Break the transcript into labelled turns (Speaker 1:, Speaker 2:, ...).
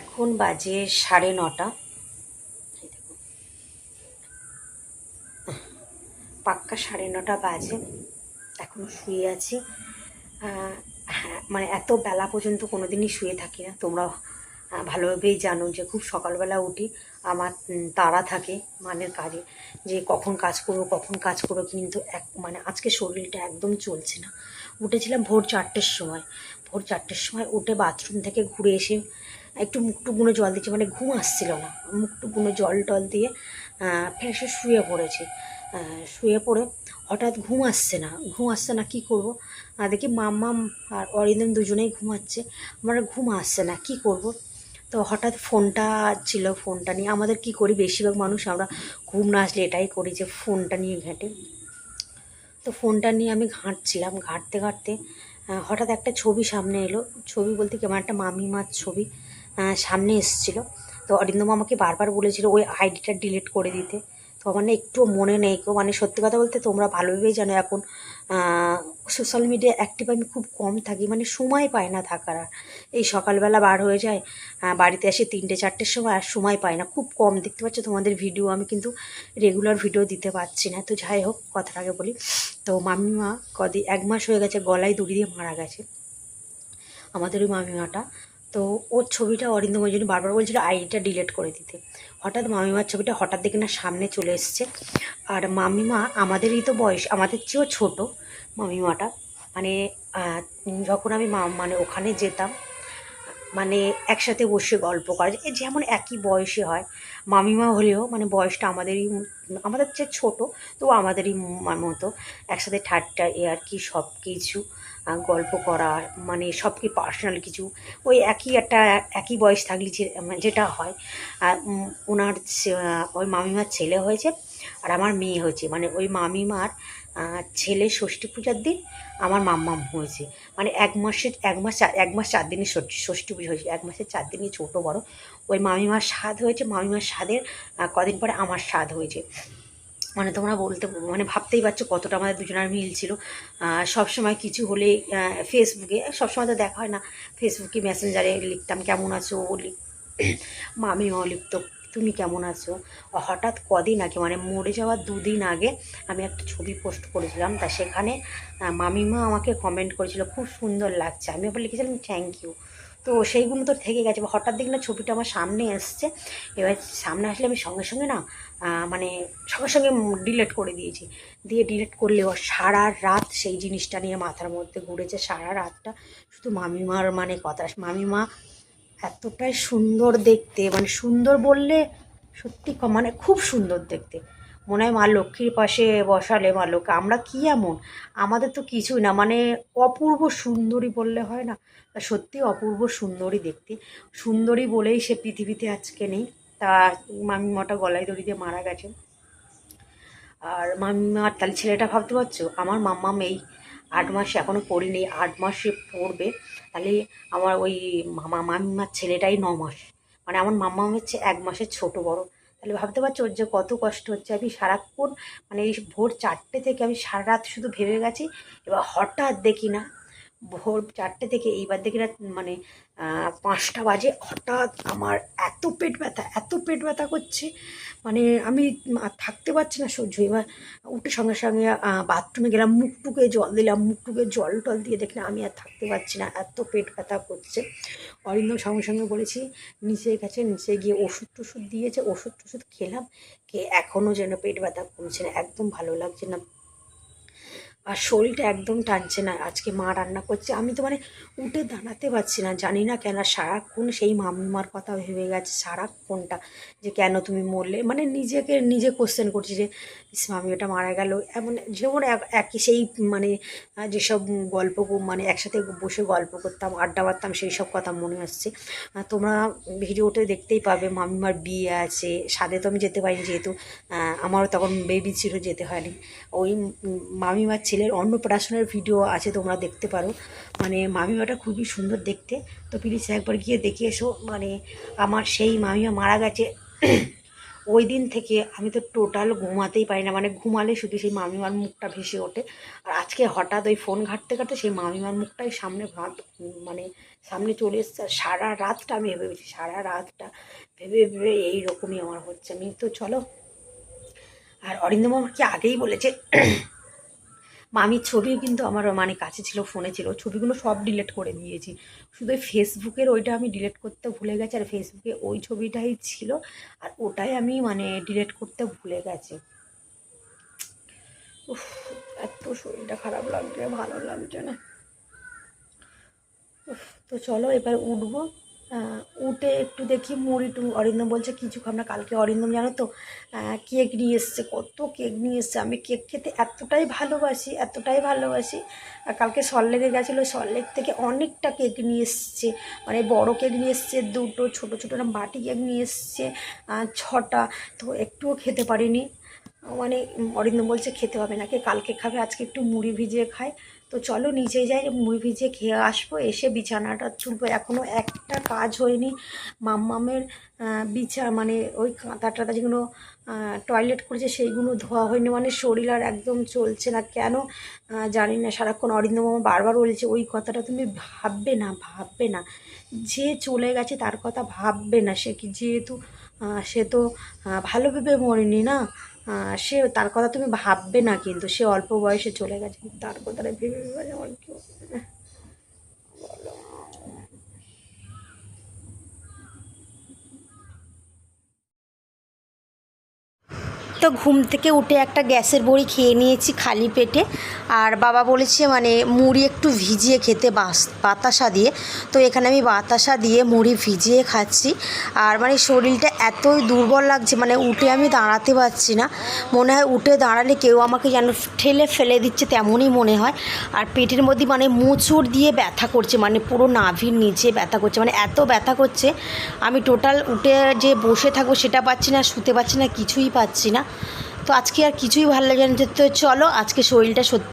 Speaker 1: এখন বাজে সাড়ে নটা। পাক্কা সাড়ে নটা বাজে এখনও শুয়ে আছি। হ্যাঁ মানে এত বেলা পর্যন্ত কোনো দিনই শুয়ে থাকি না। তোমরা ভালোভাবেই জানো যে খুব সকালবেলা উঠি, আমার তাড়া থাকে মানের কাজে, যে কখন কাজ করব, কখন কাজ করব, কিন্তু এক মানে আজকে শরীরটা একদম চলছে না। উঠেছিলাম ভোর চারটের সময়। ভোর চারটের সময় উঠে বাথরুম থেকে ঘুরে এসে একটু মুখটুকুনো জল দিচ্ছি মানে ঘুম আসছিল না। মুখটুকুনো জল টল দিয়ে আহ, ফের এসে শুয়ে পড়েছি। শুয়ে পড়ে হঠাৎ ঘুম আসছে না। ঘুম আসছে না কি করব? দেখি মাম্মাম আর অরিন্দম দুজনেই ঘুমাচ্ছে। আমার ঘুম আসছে না কি করব? তো হঠাৎ ফোনটা ছিল ফোনটা নিয়ে আমাদের কি করি? বেশিরভাগ মানুষ আমরা ঘুম না আসলে এটাই করি যে ফোনটা নিয়ে ঘাঁটে। তো ফোনটা নিয়ে আমি ঘাঁটছিলাম ঘাঁটতে ঘাঁটতে হঠাৎ একটা ছবি সামনে এলো। ছবি বলতে কি? আমার একটা মামিমার ছবি। সামনে এসেছিল। তো অরিন্দম আমাকে বারবার বলেছিল, ওই আইডিটা ডিলিট করে দিতে। তো আমার না একটুও মনে নেই গো। মানে সত্যি কথা বলতে তোমরা ভালোভাবেই জানো এখন সোশ্যাল মিডিয়া অ্যাক্টিভ আমি খুব কম থাকি। মানে সময় পায় না থাকার এই সকালবেলা বার হয়ে যায় বাড়িতে আসে তিনটে, চারটের সময় আর সময় পায় না। খুব কম। দেখতে পাচ্ছ তোমাদের ভিডিও আমি কিন্তু রেগুলার ভিডিও দিতে পারছি না। তো যাই হোক, কথাটা আগে বলি। তো মামিমা কদি, এক মাস হয়ে গেছে, গলায় দড়ি দিয়ে মারা গেছে। আমাদের ওই মামিমাটা তো ওর ছবিটা অরিন্দম ওই জন্য বারবার বলছিল আইডিটা ডিলিট করে দিতে। হঠাৎ মামিমার ছবিটা হঠাৎ দেখে না সামনে চলে এসছে। আর মামিমা আমাদেরই তো বয়স, আমাদের চেয়েও ছোট মামিমাটা। মানে যখন আমি মা মানে ওখানে যেতাম মানে একসাথে বসে গল্প করা যেমন একই বয়সে হয়, মামিমা হলেও মানে বয়সটা আমাদেরই আমাদের চেয়ে ছোট, তো আমাদেরই মতো একসাথে ঠাট্টা, এ আর কি সব কিছু গল্প করা মানে সব কি পার্সোনাল কিছু, ওই একই একটা, একই বয়স থাকলে যে মানে যেটা হয় ওনার ওই মামিমার ছেলে হয়েছে আর আমার মেয়ে হয়েছে মানে ওই মামিমার ছেলে ষষ্ঠী পূজার দিন আমার মাম্মাম হয়েছে মানে এক মাসের, এক মাস এক মাস চার দিনই ষষ্ঠী পুজো হয়েছে, এক মাসের চার দিনই ছোটো বড় ওই মামিমার স্বাদ হয়েছে, মামিমার স্বাদের কদিন পরে আমার স্বাদ হয়েছে। মানে তোমরা বলতে মানে ভাবতেই পারছ কতটা আমাদের দুজনের মিল ছিল। সব সময় কিছু হলে ফেসবুকে সবসময় তো দেখা হয় না। ফেসবুকে মেসেঞ্জারে লিখতাম, কেমন আছো? ও লিখ মামিও লিখতো, তুমি কেমন আছো? হঠাৎ কদিন আগে মানে মরে যাওয়ার দুদিন আগে আমি একটা ছবি পোস্ট করেছিলাম। তা সেখানে মামিমা আমাকে কমেন্ট করেছিল, খুব সুন্দর লাগছে। আমি আবার লিখেছিলাম থ্যাংক ইউ তো সেইগুলো তো থেকে গেছে। হঠাৎ দেখি না ছবিটা আমার সামনে এসছে। এবার সামনে আসলে আমি সঙ্গে সঙ্গে না মানে সঙ্গে সঙ্গে ডিলেট করে দিয়েছি। দিয়ে ডিলিট করলেও সারা রাত সেই জিনিসটা নিয়ে মাথার মধ্যে ঘুরেছে, সারা রাতটা। শুধু মামিমার মানে কথা। মামিমা এতটাই সুন্দর দেখতে মানে সুন্দর বললে সত্যি মানে খুব সুন্দর দেখতে। মনে হয় মা লক্ষ্মীর পাশে বসালে মা লক্ষ্মী আমরা কি এমন? আমাদের তো কিছুই না মানে অপূর্ব সুন্দরী বললে হয় না? তা সত্যি অপূর্ব সুন্দরী দেখতে। সুন্দরী বলেই সে পৃথিবীতে আজকে নেই। তা মামিমাটা গলায় দড়ি দিয়ে মারা গেছে। আর মামিমার তাহলে ছেলেটা ভাবতে পারছ? আমার মাম্মাম এই আট মাসে এখনও পড়িনি, আট মাসে পড়বে। তাহলে আমার ওই মামা, মামিমার ছেলেটাই ন মাস। মানে আমার মাম্মা হচ্ছে এক মাসের ছোট বড়। তাহলে ভাবতে পারছ ওর যে কত কষ্ট হচ্ছে? আমি সারাক্ষণ মানে এই ভোর চারটে থেকে আমি সারা রাত শুধু ভেবে গেছি, এবার হঠাৎ দেখি না। ভোর চারটে থেকে এইবার দেখি না মানে পাঁচটা বাজে। হঠাৎ আমার এত পেট ব্যথা, এত পেট ব্যথা করছে। মানে আমি থাকতে পারছি না সহ্য। এবার উঠে সঙ্গে সঙ্গে বাথরুমে গেলাম, মুখ টুকে জল দিলাম, মুখ টুকে জল টল দিয়ে দেখলে আমি আর থাকতে পারছি না, এত পেট ব্যথা করছে। অরিন্দম সঙ্গে সঙ্গে বলেছি, নিচে গেছে, নিচে গিয়ে ওষুধ টষুধ দিয়েছে, ওষুধ টষুধ খেলাম কে এখনও যেন পেট ব্যথা কমছে না, একদম ভালো লাগছে না। আর শরীরটা একদম টানছে না। আজকে মা রান্না করছে। আমি তো মানে উঠে দাঁড়াতে পারছি না, জানি না কেন। সারাক্ষণ সেই মামিমার কথা ভেবে গেছে, সারাক্ষণটা যে কেন তুমি মরলে? মানে নিজেকে, নিজে কোশ্চেন করছি যে মামি, ওটা মারা গেল। এমন যেমন এক- একই সেই মানে যেসব গল্প মানে একসাথে বসে গল্প করতাম, আড্ডা মারতাম, সেই সব কথা মনে আসছে। তোমরা ভিডিওতে দেখতেই পাবে মামিমার বিয়ে আছে। সাদে তো আমি যেতে পারিনি যেহেতু আমারও তখন বেবি ছিল, যেতে হয়নি। ওই মামিমার ছেলের অন্নপ্রাশনের ভিডিও আছে, তোমরা দেখতে পারো। মানে মামিমাটা খুবই সুন্দর দেখতে। তো প্লিজ একবার গিয়ে দেখে এসো মানে আমার সেই মামিমা মারা গেছে। ওই দিন থেকে আমি তো টোটাল ঘুমাতেই পারি না মানে ঘুমালে শুধু সেই মামিমার মুখটা ভেসে ওঠে। আর আজকে হঠাৎ ওই ফোন ঘাঁটতে ঘাঁটতে সেই মামিমার মুখটাই সামনে ভাত মানে সামনে চলে এসছে। সারা রাতটা আমি ভেবে ভেবেছি সারা রাতটা ভেবে ভেবে এইরকমই আমার হচ্ছে। আমি তো চলো। আর অরিন্দম আমাকে আগেই বলেছে মামির ছবি কিন্তু আমার মানে কাছে ছিল, ফোনে ছিল। ছবিগুলো সব ডিলিট করে দিয়েছি। শুধু ফেসবুকের ওইটা আমি ডিলিট করতে ভুলে গেছি, আর ফেসবুকে ওই ছবিটাই ছিল, আর ওটাই আমি মানে ডিলিট করতে ভুলে গেছি। এত শরীরটা খারাপ লাগছে, ভালো লাগছে না। তো চলো এবার উঠবো। উঠে একটু দেখি মুড়ি টু অরিন্দম বলছে, কিছু না, কালকে অরিন্দম জানো তো কেক নিয়ে এসছে, কত কেক নিয়ে এসছে, আমি কেক খেতে এতটাই ভালোবাসি এতটাই ভালোবাসি, আর কালকে সল্লেকে গেছিল সল্লেক থেকে অনেকটা কেক নিয়ে এসছে মানে বড় কেক নিয়ে এসছে, দুটো ছোটো ছোটো না, বাটি কেক নিয়ে এসছে ছটা, তো একটুও খেতে পারিনি। মানে অরিন্দম বলছে, খেতে হবে না, কে কালকে খাবে, আজকে একটু মুড়ি ভিজিয়ে খায়। তো চলো নিচে যাই মুড়ি ভিজিয়ে খেয়ে আসব, এসে বিছানাটা তুলবো। এখনও একটা কাজ হয়নি। মাম্মামের বিছা মানে ওই কাঁথা টাতা যেগুলো টয়লেট করেছে, সেইগুলো ধোয়া হয়নি। মানে শরীর আর একদম চলছে না। কেন? জানি না। সারাক্ষণ অরিন্দম মামা বারবার বলেছে, ওই কথাটা তুমি ভাববে না ভাববে না। যে চলে গেছে, তার কথা ভাববে না সে কি? যেহেতু সে তো ভালোভাবে মরেনি না? সে তার কথা তুমি ভাববে না কিন্তু, সে অল্প বয়সে চলে গেছে তার কথাটা ভেবে ভেবে আমার কি তো ঘুম থেকে উঠে একটা গ্যাসের বড়ি খেয়ে নিয়েছি খালি পেটে। আর বাবা বলেছে মানে মুড়ি একটু ভিজিয়ে খেতে বাস, বাতাসা দিয়ে। তো এখানে আমি বাতাসা দিয়ে মুড়ি ভিজিয়ে খাচ্ছি। আর মানে শরীরটা এতই দুর্বল লাগছে মানে উঠে আমি দাঁড়াতে পারছি না। মনে হয় উঠে দাঁড়ালে কেউ আমাকে যেন ঠেলে ফেলে দিচ্ছে তেমনই মনে হয়। আর পেটের মধ্যে মানে মোচড় দিয়ে ব্যথা করছে মানে পুরো নাভির নিচে ব্যথা করছে মানে এত ব্যথা করছে। আমি টোটাল উঠে যে বসে থাকব সেটা পাচ্ছি না, শুতে পাচ্ছি না, কিছুই পাচ্ছি না। তো আজকে আর কিছুই ভালো লাগে না। তো চলো আজকে শরীরটা সত্যি